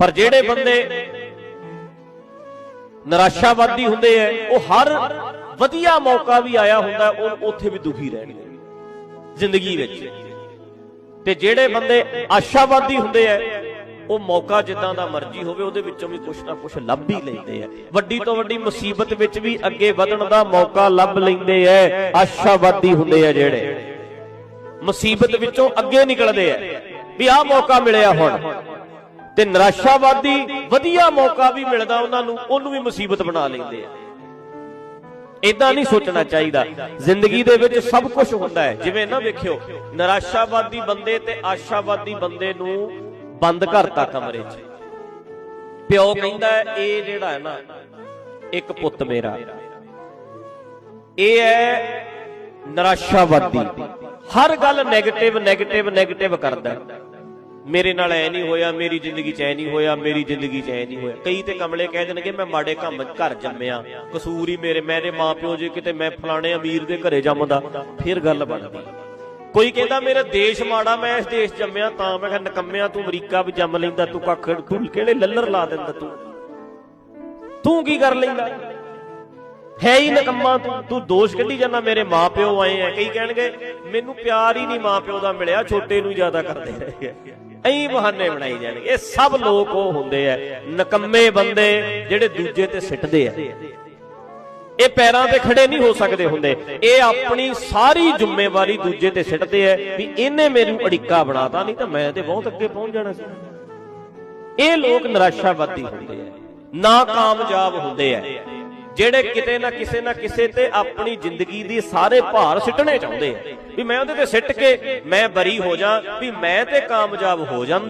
ਪਰ ਜਿਹੜੇ ਬੰਦੇ ਨਿਰਾਸ਼ਾਵਾਦੀ ਹੁੰਦੇ ਐ ਉਹ ਹਰ ਵਧੀਆ ਮੌਕਾ ਵੀ ਆਇਆ ਹੁੰਦਾ, ਉਹ ਉੱਥੇ ਵੀ ਦੁਖੀ ਰਹਿਣਗੇ ਜ਼ਿੰਦਗੀ ਵਿੱਚ। ਤੇ ਜਿਹੜੇ ਬੰਦੇ ਆਸ਼ਾਵਾਦੀ ਹੁੰਦੇ ਐ ਉਹ ਮੌਕਾ ਜਿੱਦਾਂ ਦਾ ਮਰਜ਼ੀ ਹੋਵੇ, ਉਹਦੇ ਵਿੱਚੋਂ ਵੀ ਕੁਛ ਨਾ ਕੁਛ ਲੱਭ ਹੀ ਲੈਂਦੇ ਐ ਵੱਡੀ ਤੋਂ ਵੱਡੀ ਮੁਸੀਬਤ ਵਿੱਚ ਵੀ ਅੱਗੇ ਵਧਣ ਦਾ ਮੌਕਾ ਲੱਭ ਲੈਂਦੇ ਐ ਆਸ਼ਾਵਾਦੀ ਹੁੰਦੇ ਐ ਜਿਹੜੇ। ਮੁਸੀਬਤ ਵਿੱਚੋਂ ਅੱਗੇ ਨਿਕਲਦੇ ਐ ਵੀ ਆਹ ਮੌਕਾ ਮਿਲਿਆ ਹੁਣ। ਤੇ ਨਿਰਾਸ਼ਾਵਾਦੀ ਵਧੀਆ ਮੌਕਾ ਵੀ ਮਿਲਦਾ ਉਹਨਾਂ ਨੂੰ, ਉਹਨੂੰ ਵੀ ਮੁਸੀਬਤ ਬਣਾ ਲੈਂਦੇ ਆ। ਇਦਾਂ ਨਹੀਂ ਸੋਚਣਾ ਚਾਹੀਦਾ। ਜ਼ਿੰਦਗੀ ਦੇ ਵਿੱਚ ਸਭ ਕੁਝ ਹੁੰਦਾ ਹੈ। ਜਿਵੇਂ ਨਾ ਵੇਖਿਓ, ਨਿਰਾਸ਼ਾਵਾਦੀ ਬੰਦੇ ਤੇ ਆਸ਼ਾਵਾਦੀ ਬੰਦੇ ਨੂੰ ਬੰਦ ਕਰਤਾ ਕਮਰੇ 'ਚ। ਪਿਓ ਕਹਿੰਦਾ ਇਹ ਜਿਹੜਾ ਹੈ ਨਾ, ਇੱਕ ਪੁੱਤ ਮੇਰਾ। ਇਹ ਹੈ ਨਿਰਾਸ਼ਾਵਾਦੀ। ਹਰ ਗੱਲ 네ਗੇਟਿਵ 네ਗੇਟਿਵ 네ਗੇਟਿਵ ਕਰਦਾ ਮੇਰੇ ਨਾਲ ਐ ਨਹੀਂ ਹੋਇਆ, ਮੇਰੀ ਜ਼ਿੰਦਗੀ 'ਚ ਐ ਨਹੀਂ ਹੋਇਆ, ਮੇਰੀ ਜ਼ਿੰਦਗੀ 'ਚ ਐ ਨਹੀਂ ਹੋਇਆ। ਕਈ ਤੇ ਕਮਲੇ ਕਹਿ ਦੇਣਗੇ, ਮੈਂ ਮਾੜੇ ਕੰਮ ਘਰ ਜੰਮਿਆ। ਕਸੂਰ ਹੀ ਮੇਰੇ ਮੇਰੇ ਮਾਪਿਓ ਜੇ ਕਿਤੇ ਮੈਂ ਫਲਾਣੇ ਅਮੀਰ ਦੇ ਘਰੇ ਜੰਮਦਾ, ਫਿਰ ਗੱਲ ਬਣਦੀ। ਕੋਈ ਕਹਿੰਦਾ, ਮੇਰਾ ਦੇਸ਼ ਮਾੜਾ, ਮੈਂ ਇਸ ਦੇਸ਼ ਜੰਮਿਆ, ਤਾਂ ਮੈਂ ਕਿਹਾ, ਨਕੰਮਿਆ, ਤੂੰ ਅਮਰੀਕਾ ਵੀ ਜੰਮ ਲੈਂਦਾ, ਤੂੰ ਕੱਖ ਤੂੰ ਕਿਹੜੇ ਲੱਲਰ ਲਾ ਦਿੰਦਾ ਤੂੰ? ਤੂੰ ਕੀ ਕਰ ਲੈਂਦਾ? ਹੈ ਹੀ ਨਕੰਮਾ ਤੂੰ ਤੂੰ ਦੋਸ਼ ਕੱਢੀ ਜਾਂਦਾ, ਮੇਰੇ ਮਾਪਿਓ ਆਏ ਆ ਕਈ ਕਹਿਣਗੇ, ਮੈਨੂੰ ਪਿਆਰ ਹੀ ਨਹੀਂ ਮਾਪਿਓ ਦਾ ਮਿਲਿਆ, ਛੋਟੇ ਨੂੰ ਜ਼ਿਆਦਾ ਕਰਦੇ ਰਹੇ ਐਂ ਬਹਾਨੇ ਬਣਾਈ ਜਾਣਗੇ। ਇਹ ਸਭ ਲੋਕ ਉਹ ਹੁੰਦੇ ਆ, ਨਕੰਮੇ ਬੰਦੇ ਜਿਹੜੇ ਦੂਜੇ ਤੇ ਸਿੱਟਦੇ ਆ। ਇਹ ਪੈਰਾਂ ਤੇ ਖੜੇ ਨਹੀਂ ਹੋ ਸਕਦੇ ਹੁੰਦੇ। ਇਹ ਆਪਣੀ ਸਾਰੀ ਜ਼ਿੰਮੇਵਾਰੀ ਦੂਜੇ ਤੇ ਸਿੱਟਦੇ ਐ ਵੀ ਇਹਨੇ ਮੈਨੂੰ ਅੜਿੱਕਾ ਬਣਾਤਾ, ਨਹੀਂ ਤਾਂ ਮੈਂ ਤੇ ਬਹੁਤ ਅੱਗੇ ਪਹੁੰਚ ਜਾਣਾ ਸੀ। ਇਹ ਲੋਕ ਨਿਰਾਸ਼ਾਵਾਦੀ ਹੁੰਦੇ ਐ ਨਾ ਕਾਮਯਾਬ ਹੁੰਦੇ ਐ ਜਿਹੜੇ ਕਿਤੇ ਨਾ ਕਿਸੇ ਨਾ ਕਿਸੇ ਤੇ ਆਪਣੀ ਜ਼ਿੰਦਗੀ ਦੀ ਸਾਰੇ ਭਾਰ ਸਿੱਟਣੇ ਚਾਹੁੰਦੇ ਐ ਵੀ ਮੈਂ ਉਹਦੇ ਤੇ ਸਿੱਟ ਕੇ ਮੈਂ ਬਰੀ ਹੋ ਜਾ, ਵੀ ਮੈਂ ਤੇ ਕਾਮਯਾਬ ਹੋ ਜਾਂਦਾ।